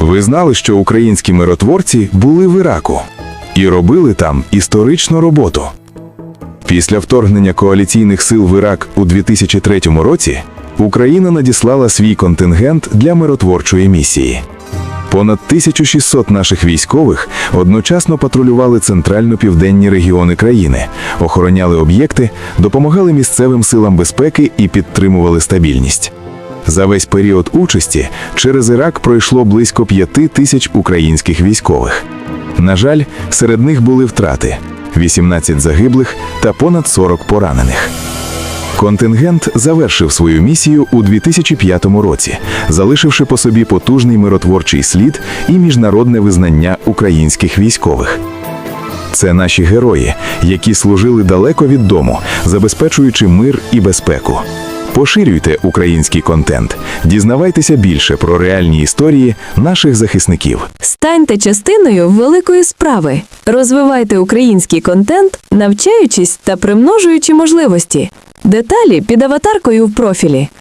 Ви знали, що українські миротворці були в Іраку і робили там історичну роботу. Після вторгнення коаліційних сил в Ірак у 2003 році Україна надіслала свій контингент для миротворчої місії. Понад 1600 наших військових одночасно патрулювали центрально-південні регіони країни, охороняли об'єкти, допомагали місцевим силам безпеки і підтримували стабільність. За весь період участі через Ірак пройшло близько п'яти тисяч українських військових. На жаль, серед них були втрати: 18 загиблих та понад 40 поранених. Контингент завершив свою місію у 2005 році, залишивши по собі потужний миротворчий слід і міжнародне визнання українських військових. Це наші герої, які служили далеко від дому, забезпечуючи мир і безпеку. Поширюйте український контент, дізнавайтеся більше про реальні історії наших захисників. Станьте частиною великої справи. Розвивайте український контент, навчаючись та примножуючи можливості. Деталі під аватаркою в профілі.